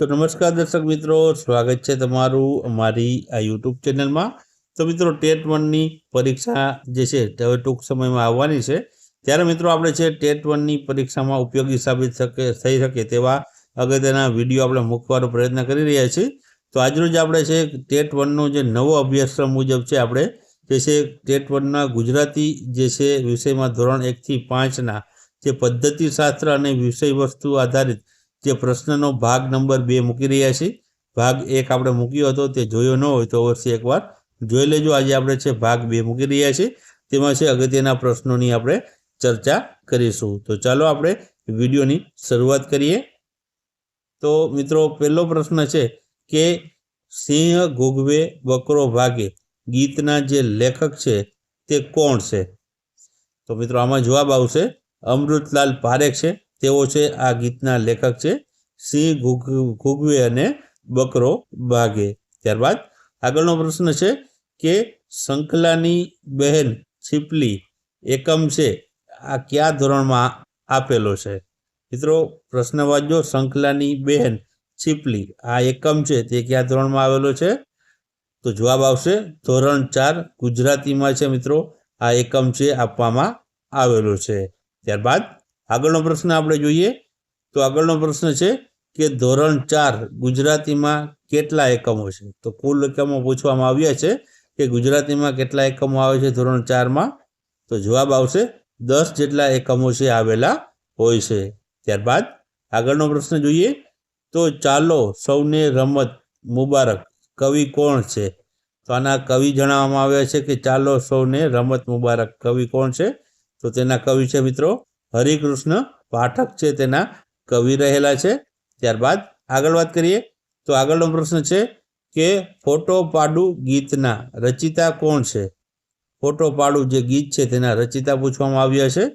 તો નમસ્કાર દર્શક મિત્રો, સ્વાગત છે તમારું અમારી આ યુટ્યુબ ચેનલમાં. તો મિત્રો, ટેટ વનની પરીક્ષા જે છે હવે ટૂંક સમયમાં આવવાની છે. ત્યારે મિત્રો, આપણે છે ટેટ વનની પરીક્ષામાં ઉપયોગી સાબિત શકે થઈ શકે તેવા અગત્યના વીડિયો આપણે મૂકવાનો પ્રયત્ન કરી રહ્યા છીએ. તો આજરોજ આપણે છે ટેટ વનનો જે નવો અભ્યાસક્રમ મુજબ છે, આપણે જે છે ટેટ વનના ગુજરાતી જે છે વિષયમાં ધોરણ એકથી પાંચના જે પદ્ધતિશાસ્ત્ર અને વિષય વસ્તુ આધારિત જે પ્રશ્નનો ભાગ નંબર બે મૂકી રહ્યા છીએ. ભાગ એક આપણે મૂક્યો હતો, તે જોયો ન હોય તો અવશ્ય એકવાર જોઈ લેજો. આજે આપણે છે ભાગ બે મૂકી રહ્યા છીએ. તેમાં છે અગત્યના પ્રશ્નોની આપણે ચર્ચા કરીશું. તો ચાલો આપણે વિડીયોની શરૂઆત કરીએ. તો મિત્રો, પહેલો પ્રશ્ન છે કે સિંહ ઘૂઘવે બકરો ભાગે ગીતના જે લેખક છે તે કોણ છે? તો મિત્રો, આમાં જવાબ આવશે અમૃતલાલ પારેખ છે. તેઓ છે આ ગીતના લેખક છે. સિંહ ઘૂઘવે અને બકરો ભાગે ત્યારબાદ આગળનો પ્રશ્ન છે કે સંકલાની બહેન છીપલી એકમ છે, આ કયા ધોરણમાં આપેલો છે? મિત્રો, પ્રશ્ન વાંચજો. સંકલાની બહેન છીપલી, આ એકમ છે, તે કયા ધોરણમાં આવેલો છે? તો જવાબ આવશે ધોરણ ચાર ગુજરાતીમાં છે મિત્રો. આ એકમ છે આપવામાં આવેલો છે. ત્યારબાદ આગળનો પ્રશ્ન આપણે જોઈએ તો આગળનો પ્રશ્ન છે કે ધોરણ ચાર ગુજરાતીમાં કેટલા એકમો છે? તો કુલ એકમો પૂછવામાં આવ્યા છે કે ગુજરાતીમાં કેટલા એકમો આવે છે ધોરણ ચારમાં? તો જવાબ આવશે દસ જેટલા એકમો છે આવેલા હોય છે. ત્યારબાદ આગળનો પ્રશ્ન જોઈએ તો ચાલો સૌને રમત મુબારક. કવિ કોણ છે? તો આના કવિ જણાવવામાં આવ્યા છે કે ચાલો સૌને રમત મુબારક. કવિ કોણ છે? તો તેના કવિ છે મિત્રો હરિકૃષ્ણ પાઠક છે તેના કવિ રહેલા છે. ત્યારબાદ આગળ વાત કરીએ તો આગળનો પ્રશ્ન છે કે ફોટો પાડું ગીતના રચિતા કોણ છે? ફોટો પાડું જે ગીત છે તેના રચિતા પૂછવામાં આવ્યા છે.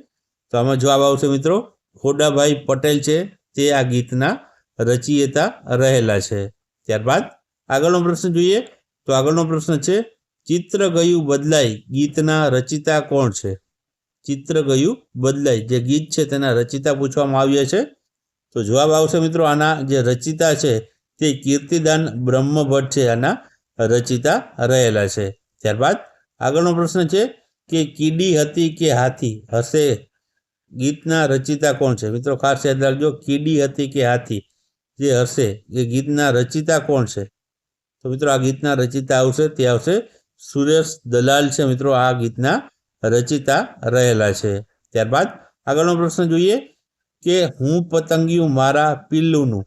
તો આમાં જવાબ આવશે મિત્રો, ખોડાભાઈ પટેલ છે તે આ ગીતના રચયિતા રહેલા છે. ત્યારબાદ આગળનો પ્રશ્ન જોઈએ તો આગળનો પ્રશ્ન છે, ચિત્ર ગયું બદલાય ગીતના રચિતા કોણ છે? ચિત્ર ગયું બદલાય. જે ગીત છે તેના રચિતા પૂછવામાં આવ્યા છે. તો જવાબ આવશે મિત્રો આના જે રચિતા છે તે કીર્તિદાન બ્રહ્મભટ્ટ છે. આના રચિતા રહેલા છે. ત્યારબાદ આગળનો પ્રશ્ન છે કે કીડી હતી કે હાથી? હશે. ગીતના રચિતા કોણ છે? મિત્રો ખાસ યાદ રાખજો, કીડી હતી કે હાથી? જે હશે, એ ગીતના રચિતા કોણ છે? તો મિત્રો આ ગીતના રચિતા આવશે. તે આવશે સુરેશ દલાલ છે મિત્રો આ ગીતના રચિતા રહેલા છે. ત્યારબાદ આગળનો પ્રશ્ન જોઈએ કે હું પતંગિયું મારા પિલ્લુનું,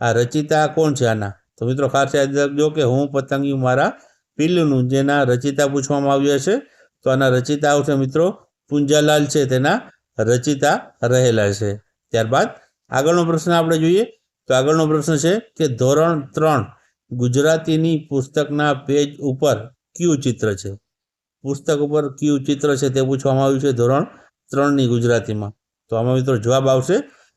આ રચિતા કોણ છે આના? તો મિત્રો ખાસ યાદ રાખજો કે હું પતંગિયું મારા પિલ્લુનું, જેના રચિતા પૂછવામાં આવ્યા છે. તો આના રચિતા આવશે મિત્રો પુંજાલાલ છે, તેના રચિતા રહેલા છે. ત્યારબાદ આગળનો પ્રશ્ન આપણે જોઈએ. તો આગળનો પ્રશ્ન છે કે ધોરણ ત્રણ ગુજરાતીની પુસ્તકના પેજ ઉપર કયું ચિત્ર છે? પુસ્તક ઉપર કયું ચિત્ર છે તે પૂછવામાં આવ્યું છે ધોરણ ત્રણની ગુજરાતીમાં. તો આમાં મિત્રો જવાબ આવશે,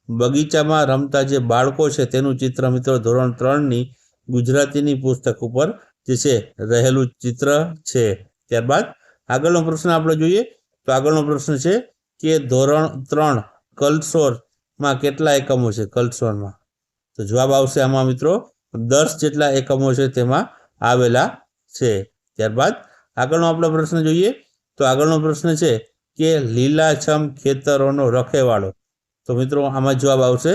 બગીચામાં રમતા જે બાળકો છે તેનું ચિત્ર મિત્રો ધોરણ ત્રણની ગુજરાતીની પુસ્તક ઉપર જે છે રહેલું ચિત્ર છે. ત્યારબાદ આગળનો પ્રશ્ન આપણે જોઈએ, તો આગળનો પ્રશ્ન છે કે ધોરણ ત્રણ કલ્સોરમાં કેટલા એકમો છે કલ્સોરમાં? તો જવાબ આવશે આમાં મિત્રો દસ જેટલા એકમો છે તેમાં આવેલા છે. ત્યારબાદ આગળનો આપણો પ્રશ્ન જોઈએ તો આગળનો પ્રશ્ન છે કે લીલાછમ ખેતરોનો રખેવાળો. તો મિત્રો, આમાં જવાબ આવશે.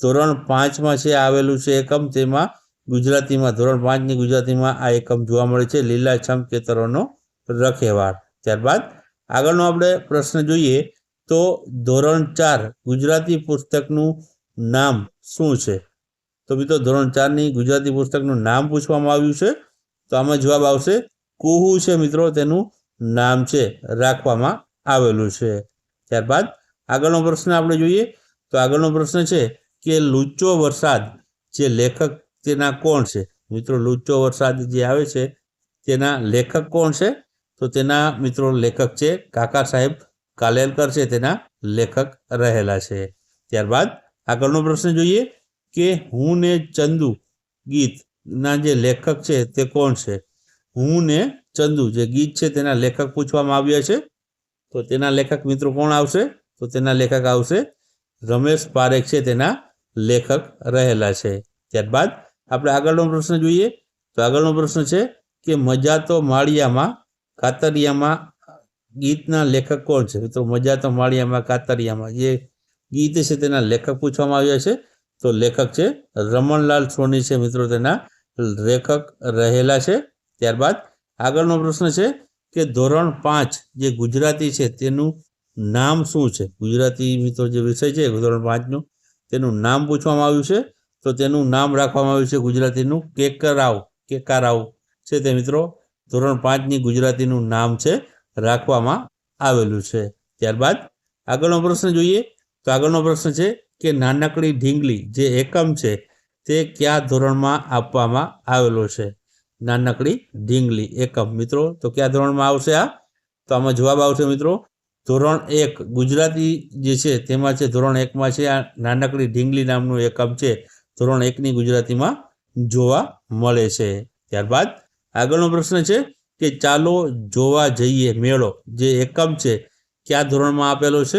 ધોરણ પાંચમાં છે આવેલું છે એકમ. તેમાં ગુજરાતીમાં, ધોરણ પાંચની ગુજરાતીમાં આ એકમ જોવા મળે છે, લીલાછમ ખેતરોનો રખેવાળ. ત્યારબાદ આગળનો આપણે પ્રશ્ન જોઈએ તો ધોરણ ચાર, ગુજરાતી પુસ્તકનું નામ શું છે? તો મિત્રો, ધોરણ ચારની ગુજરાતી પુસ્તકનું નામ પૂછવામાં આવ્યું છે. તો આમાં જવાબ આવશે કુહુ છે મિત્રો, તેનું નામ છે, રાખવામાં આવેલું છે. ત્યારબાદ આગળનો પ્રશ્ન આપણે જોઈએ, તો આગળનો પ્રશ્ન છે કે લુચ્ચો વરસાદ જે લેખક તેના કોણ છે? મિત્રો, લુચ્ચો વરસાદ જે આવે છે, તેના લેખક કોણ છે? તો તેના મિત્રો લેખક છે કાકા સાહેબ કાલેલકર છે, તેના લેખક રહેલા છે. ત્યારબાદ આગળનો પ્રશ્ન જોઈએ કે હું ને ચંદુ ગીતના જે લેખક છે તે કોણ છે? હું ને ચંદુ, જે ગીત છે તેના લેખક પૂછવામાં આવ્યા છે. તો તેના લેખક મિત્રો કોણ આવશે? તો તેના લેખક આવશે રમેશ પારેખ છે તેના લેખક રહેલા છે. ત્યારબાદ આપણે આગળનો પ્રશ્ન જોઈએ. તો આગળનો પ્રશ્ન છે કે મજા તો માળિયામાં, કાતરિયામાં ગીતના લેખક કોણ છે? મિત્રો, મજા તો માળિયામાં, કાતરિયામાં. જે ગીત છે તેના લેખક પૂછવામાં આવ્યા છે. તો લેખક છે રમણલાલ સોની છે મિત્રો, તેના લેખક રહેલા છે. ત્યારબાદ આગળનો પ્રશ્ન છે કે ધોરણ પાંચ જે ગુજરાતી છે તેનું નામ શું છે? ગુજરાતી મિત્રો જે વિષય છે ધોરણ પાંચનું, તેનું નામ પૂછવામાં આવ્યું છે. તો તેનું નામ રાખવામાં આવ્યું છે ગુજરાતીનું કેકરાવ, કેકારાવ છે તે મિત્રો. ધોરણ પાંચની ગુજરાતીનું નામ છે રાખવામાં આવેલું છે. ત્યારબાદ આગળનો પ્રશ્ન જોઈએ. તો આગળનો પ્રશ્ન છે કે નાનકડી ઢીંગલી જે એકમ છે તે કયા ધોરણમાં આપવામાં આવેલો છે? નાનકડી ઢીંગલી. એકમ, મિત્રો. તો કયા ધોરણમાં આવશે આ? તો આમાં જવાબ આવશે, મિત્રો. ધોરણ એક, ગુજરાતી જે છે તેમાં છે, ધોરણ એકમાં છે આ નાનકડી ઢીંગલી નામનું એકમ છે. ધોરણ એકની ગુજરાતીમાં જોવા મળે છે. ત્યારબાદ આગળનો પ્રશ્ન છે કે ચાલો જોવા જઈએ મેળો. જે એકમ છે, કયા ધોરણમાં આપેલો છે?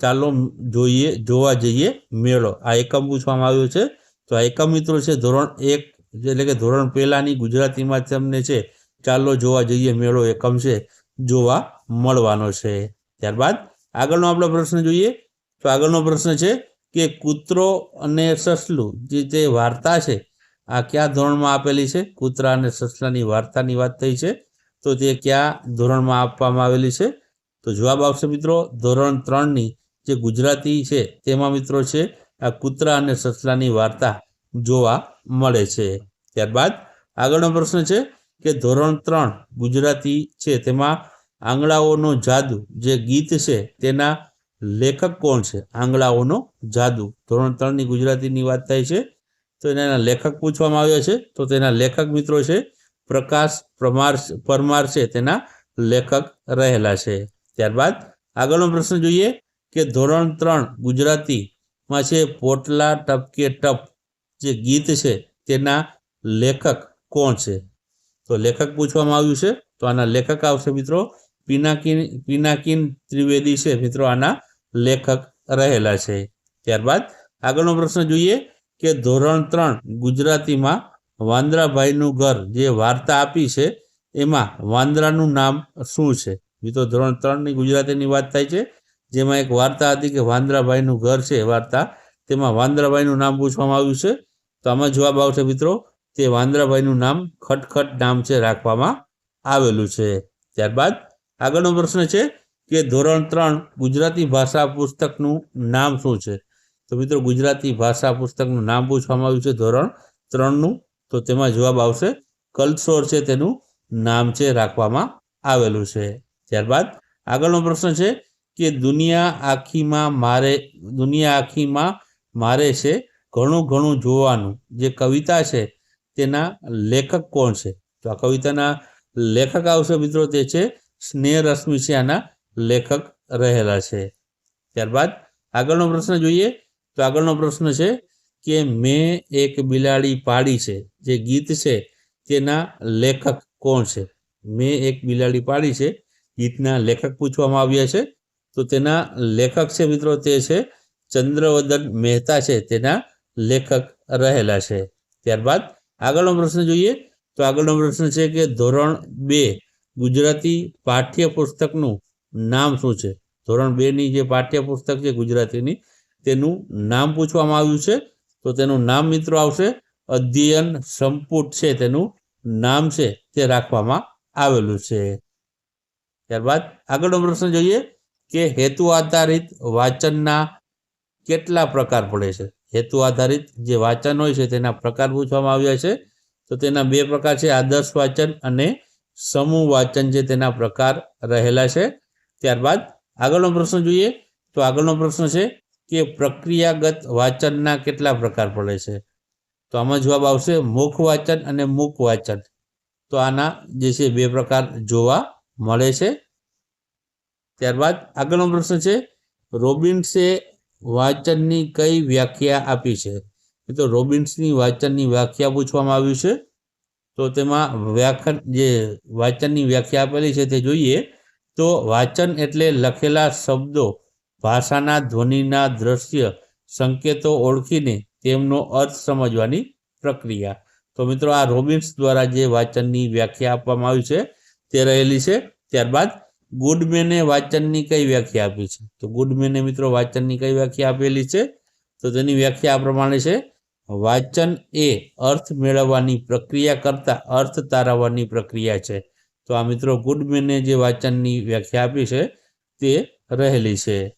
ચાલો જોઈએ, જોવા જઈએ મેળો. આ એકમ પૂછવામાં આવ્યો છે. તો આ એકમ મિત્રો છે, ધોરણ એક એટલે કે ધોરણ પહેલાંની ગુજરાતીમાં તમને છે, ચાલો જોવા જઈએ મેળો એકમ છે, જોવા મળવાનો છે. ત્યારબાદ આગળનો આપણો પ્રશ્ન જોઈએ, તો આગળનો પ્રશ્ન છે કે કૂતરો અને સસલું જે તે વાર્તા છે, આ કયા ધોરણમાં આપેલી છે? કૂતરા અને સસલાની વાર્તાની વાત થઈ છે, તો તે કયા ધોરણમાં આપવામાં આવેલી છે? તો જવાબ આવશે મિત્રો, ધોરણ ત્રણની જે ગુજરાતી છે, તેમાં મિત્રો છે, આ કૂતરા અને સસલાની વાર્તા. જોવા મળે છે. ત્યારબાદ આગળનો પ્રશ્ન છે કે ધોરણ ત્રણ ગુજરાતી છે, તેમાં આંગળાઓનો જાદુ જે ગીત છે તેના લેખક કોણ છે? આંગળાઓનો જાદુ. ધોરણ ત્રણની ગુજરાતીની વાત થાય છે, તો એના લેખક પૂછવામાં આવ્યા છે, તો તેના લેખક મિત્રો છે પ્રકાશ પ્રમાર પરમાર છે, તેના લેખક રહેલા છે. ત્યારબાદ આગળનો પ્રશ્ન જોઈએ કે ધોરણ ત્રણ ગુજરાતીમાં છે, પોટલા ટપકે ટપ. જે ગીત છે તેના લેખક કોણ છે? તો લેખક પૂછવામાં આવ્યું છે, તો આના લેખક આવશે મિત્રો. પિનાકિન પિનાકિન ત્રિવેદી છે મિત્રો આના લેખક રહેલા છે. ત્યારબાદ આગળનો પ્રશ્ન જોઈએ કે ધોરણ ત્રણ ગુજરાતીમાં વાંદરાભાઈનું ઘર જે વાર્તા આપી છે, એમાં વાંદરાનું નામ શું છે? મિત્રો, ધોરણ ત્રણની ગુજરાતીની વાત થાય છે, જેમાં એક વાર્તા હતી કે વાંદરાભાઈનું ઘર છે વાર્તા. તેમાં વાંદરાભાઈનું નામ પૂછવામાં આવ્યું છે. તો આમાં જવાબ આવશે મિત્રો તે વાંદરાભાઈનું નામ ખટખટ નામ છે રાખવામાં આવેલું છે. ત્યારબાદ આગળનો પ્રશ્ન છે કે ધોરણ ત્રણ ગુજરાતી ભાષા પુસ્તકનું નામ શું છે? તો મિત્રો ગુજરાતી ભાષા પુસ્તકનું નામ પૂછવામાં આવ્યું છે ધોરણ ત્રણનું. તો તેમાં જવાબ આવશે કલ્સોર છે તેનું નામ છે રાખવામાં આવેલું છે. ત્યારબાદ આગળનો પ્રશ્ન છે કે દુનિયા આખીમાં મારે દુનિયા આખીમાં મારે છે ઘણું ઘણું જોવાનું. જે કવિતા છે, તેના લેખક કોણ છે? તો આ કવિતાના લેખક આવશે મિત્રો, તે છે સ્નેહ રશ્મિ છે આના લેખક રહેલા છે. ત્યારબાદ આગળનો પ્રશ્ન જોઈએ. તો આગળનો પ્રશ્ન છે કે મેં એક બિલાડી પાડી છે. જે ગીત છે, તેના લેખક કોણ છે? મેં એક બિલાડી પાડી છે. ગીતના લેખક પૂછવામાં આવ્યા છે. તો તેના લેખક છે મિત્રો, તે છે ચંદ્રવદન મહેતા છે. તેના લેખક રહેલા છે. ત્યારબાદ આગળનો પ્રશ્ન જોઈએ તો આગળનો પ્રશ્ન છે કે ધોરણ બે ગુજરાતી પાઠ્યપુસ્તકનું નામ શું છે? ધોરણ બેની જે પાઠ્યપુસ્તક છે ગુજરાતીની, તેનું નામ પૂછવામાં આવ્યું છે. તો તેનું નામ મિત્રો આવશે અધ્યયન સંપુટ છે. તેનું નામ છે તે રાખવામાં આવેલું છે. ત્યારબાદ આગળનો પ્રશ્ન જોઈએ કે હેતુ આધારિત વાંચનના કેટલા પ્રકાર પડે છે? હેતુ આધારિત જે વાંચન હોય છે તેના પ્રકાર પૂછવામાં આવ્યા છે. તો તેના બે પ્રકાર છે, આદર્શ વાચન અને સમૂહ વાંચન છે તેના પ્રકાર રહેલા છે. ત્યારબાદ આગળનો પ્રશ્ન જોઈએ. તો આગળનો પ્રશ્ન છે કે પ્રક્રિયાગત વાંચનના કેટલા પ્રકાર પડે છે? તો આમાં જવાબ આવશે મુખ વાચન અને મુખ વાંચન. તો આના જે છે બે પ્રકાર જોવા મળે છે. ત્યારબાદ આગળનો પ્રશ્ન છે, રોબિન્સે વાંચનની કઈ વ્યાખ્યા આપી છે? તો રોબિન્સની વાંચનની વ્યાખ્યા પૂછવામાં આવ્યું છે. તો તેમાં વ્યાખ્યાન જે વાંચનની વ્યાખ્યા આપેલી છે તે જોઈએ. તો વાંચન એટલે લખેલા શબ્દો, ભાષાના ધ્વનિના દ્રશ્ય, સંકેતો ઓળખીને તેમનો અર્થ સમજવાની પ્રક્રિયા. તો મિત્રો, આ રોબિન્સ દ્વારા જે વાંચનની વ્યાખ્યા આપવામાં આવી છે તે રહેલી છે. ત્યારબાદ ગુડમેને વાંચનની કઈ વ્યાખ્યા આપી છે? તો ગુડમેને મિત્રો વાંચનની કઈ વ્યાખ્યા આપેલી છે? તો તેની વ્યાખ્યા આ પ્રમાણે છે. વાંચન એ અર્થ મેળવવાની પ્રક્રિયા કરતા અર્થ તારવવાની પ્રક્રિયા છે. તો આ મિત્રો ગુડમેને જે વાંચનની વ્યાખ્યા આપી છે તે રહેલી છે.